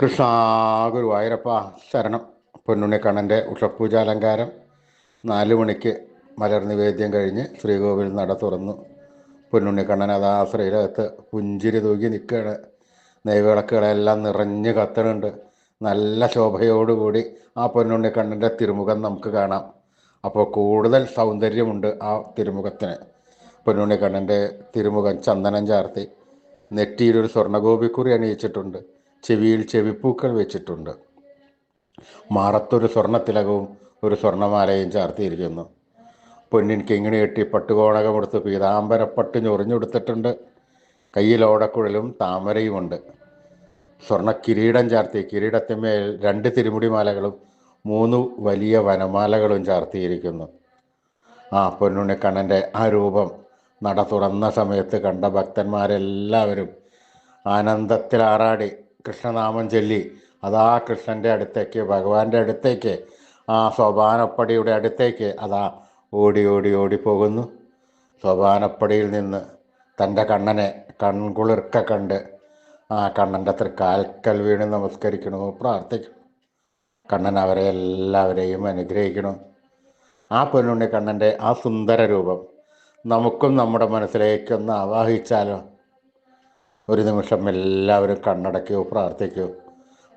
കൃഷ്ണ ഗുരുവായൂരപ്പ ശരണം. പൊന്നുണ്ണിക്കണ്ണന്റെ ഉഷപ്പൂജാലങ്കാരം നാല് മണിക്ക് മലർ നിവേദ്യം കഴിഞ്ഞ് ശ്രീകോവിൽ നട തുറന്നു. പൊന്നുണ്ണിക്കണ്ണൻ അതാ ശ്രീരകത്ത് പുഞ്ചിരി തൂക്കി നിൽക്കുകയാണ്. നെയ്വിളക്കുകളെല്ലാം നിറഞ്ഞ് കത്തണുണ്ട്. നല്ല ശോഭയോടുകൂടി ആ പൊന്നുണ്ണിക്കണ്ണന്റെ തിരുമുഖം നമുക്ക് കാണാം. അപ്പോൾ കൂടുതൽ സൗന്ദര്യമുണ്ട് ആ തിരുമുഖത്തിന്. പൊന്നുണ്ണിക്കണ്ണന്റെ തിരുമുഖം ചന്ദനം ചാർത്തി. നെറ്റിയിലൊരു സ്വർണഗോപിക്കുറി അണിയിച്ചിട്ടുണ്ട്. ചെവിയിൽ ചെവിപ്പൂക്കൾ വെച്ചിട്ടുണ്ട്. മാറത്തൊരു സ്വർണത്തിലകവും ഒരു സ്വർണമാലയും ചാർത്തിയിരിക്കുന്നു. പൊന്നിൻ കിങ്ങിണി കെട്ടി പട്ടുകോണകമെടുത്ത് പീതാംബരപ്പട്ട് ഞൊറിഞ്ഞെടുത്തിട്ടുണ്ട് കയ്യിൽ ഓടക്കുഴലും താമരയുമുണ്ട്. സ്വർണ കിരീടം ചാർത്തി കിരീടത്തിന്മേൽ രണ്ട് തിരുമുടി മാലകളും മൂന്ന് വലിയ വനമാലകളും ചാർത്തിയിരിക്കുന്നു. ആ പൊന്നുണ്ണിക്കണ്ണന്റെ ആ രൂപം നട തുറന്ന സമയത്ത് കണ്ട ഭക്തന്മാരെല്ലാവരും ആനന്ദത്തിലാറാടി കൃഷ്ണനാമം ചൊല്ലി അതാ കൃഷ്ണന്റെ അടുത്തേക്ക് ഭഗവാന്റെ അടുത്തേക്ക് ആ സോപാനപ്പടിയുടെ അടുത്തേക്ക് അതാ ഓടി ഓടി ഓടി പോകുന്നു. സോപാനപ്പടിയിൽ നിന്ന് തന്റെ കണ്ണനെ കൺകുളിർക്ക കണ്ട് ആ കണ്ണന്റെ തൃക്കാൽക്കൽ വീണ് നമസ്കരിക്കണു പ്രാർത്ഥിക്കണം. കണ്ണൻ അവരെ എല്ലാവരെയും അനുഗ്രഹിക്കണം. ആ പൊന്നുണ്ണി കണ്ണന്റെ ആ സുന്ദര രൂപം നമുക്കും നമ്മുടെ മനസ്സിലേക്കൊന്ന് ആവാഹിച്ചാലോ? ഒരു നിമിഷം എല്ലാവരും കണ്ണടയ്ക്കൂ പ്രാർത്ഥിക്കൂ.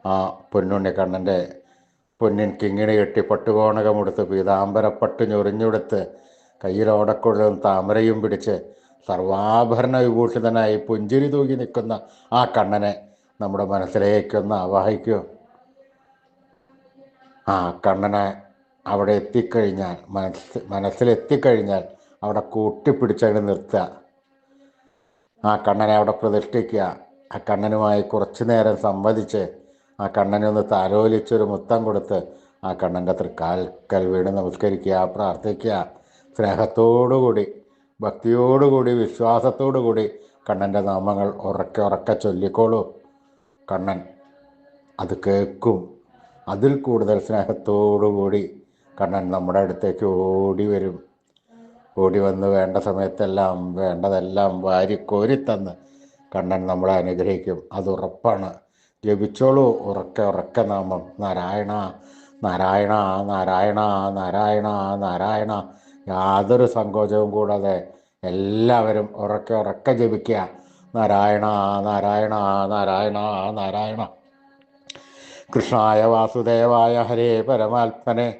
ആ പൊന്നുണ്ണി കണ്ണന്റെ പൊന്നിൻ കിങ്ങിണി കെട്ടി പട്ടുകോണകമെടുത്ത് പീതാംബരപ്പട്ട് ഞൊറിഞ്ഞെടുത്ത് കയ്യിലോടക്കുഴലും താമരയും പിടിച്ച് സർവാഭരണ വിഭൂഷിതനായി പുഞ്ചിരി തൂകി നിൽക്കുന്ന ആ കണ്ണനെ നമ്മുടെ മനസ്സിലേക്കൊന്ന് ആവാഹിക്കൂ. ആ കണ്ണനെ അവിടെ എത്തിക്കഴിഞ്ഞാൽ മനസ്സ് മനസ്സിലെത്തിക്കഴിഞ്ഞാൽ അവിടെ കൂട്ടിപ്പിടിച്ചങ്ങ് നിർത്തുക. ആ കണ്ണനെ അവിടെ പ്രതിഷ്ഠിക്കുക. ആ കണ്ണനുമായി കുറച്ചു നേരം സംവദിച്ച് ആ കണ്ണനെ ഒന്ന് താലോലിച്ചൊരു മുത്തം കൊടുത്ത് ആ കണ്ണന്റെ തൃക്കാൽക്കൽ വീണ് നമസ്കരിക്കുക പ്രാർത്ഥിക്കുക. സ്നേഹത്തോടുകൂടി ഭക്തിയോടുകൂടി വിശ്വാസത്തോടുകൂടി കണ്ണന്റെ നാമങ്ങൾ ഉറക്കെ ഉറക്കെ ചൊല്ലിക്കോളൂ. കണ്ണൻ അത് കേൾക്കും. അതിൽ കൂടുതൽ സ്നേഹത്തോടുകൂടി കണ്ണൻ നമ്മുടെ അടുത്തേക്ക് ഓടി വരും. ഓടി വന്ന് വേണ്ട സമയത്തെല്ലാം വേണ്ടതെല്ലാം വാരി തന്ന് കണ്ണൻ നമ്മളെ അനുഗ്രഹിക്കും. അത് ഉറപ്പാണ്. ജപിച്ചോളൂ. ഉറക്കെ ഉറക്കെ നാമം. നാരായണ നാരായണ നാരായണ നാരായണ നാരായണ. യാതൊരു സങ്കോചവും കൂടാതെ എല്ലാവരും ഉറക്കെ ഉറക്കെ ജപിക്കുക. നാരായണ നാരായണ നാരായണ നാരായണ. കൃഷ്ണായ വാസുദേവായ ഹരേ പരമാത്മനെ.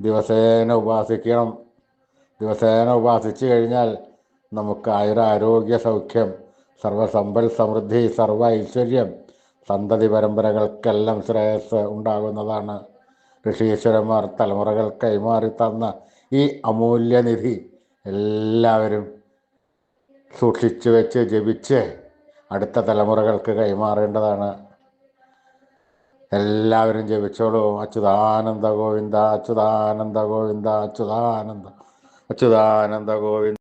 ദിവസേന ഉപാസിക്കണം. ദിവസേന ഉപാസിച്ചു കഴിഞ്ഞാൽ നമുക്ക് ആയുരാരോഗ്യ സൗഖ്യം സർവസമ്പൽ സമൃദ്ധി സർവ ഐശ്വര്യം സന്തതി പരമ്പരകൾക്കെല്ലാം ശ്രേയസ് ഉണ്ടാകുന്നതാണ്. ഋഷീശ്വരന്മാർ തലമുറകൾ കൈമാറി തന്ന ഈ അമൂല്യനിധി എല്ലാവരും സൂക്ഷിച്ചു വെച്ച് ജപിച്ച് അടുത്ത തലമുറകൾക്ക് കൈമാറേണ്ടതാണ്. എല്ലാവരും ജപിച്ചോളൂ. അച്യുതാനന്ദ ഗോവിന്ദ അച്യുതാനന്ദ ഗോവിന്ദ അച്യുതാനന്ദ അച്യുതാനന്ദ ഗോവിന്ദ.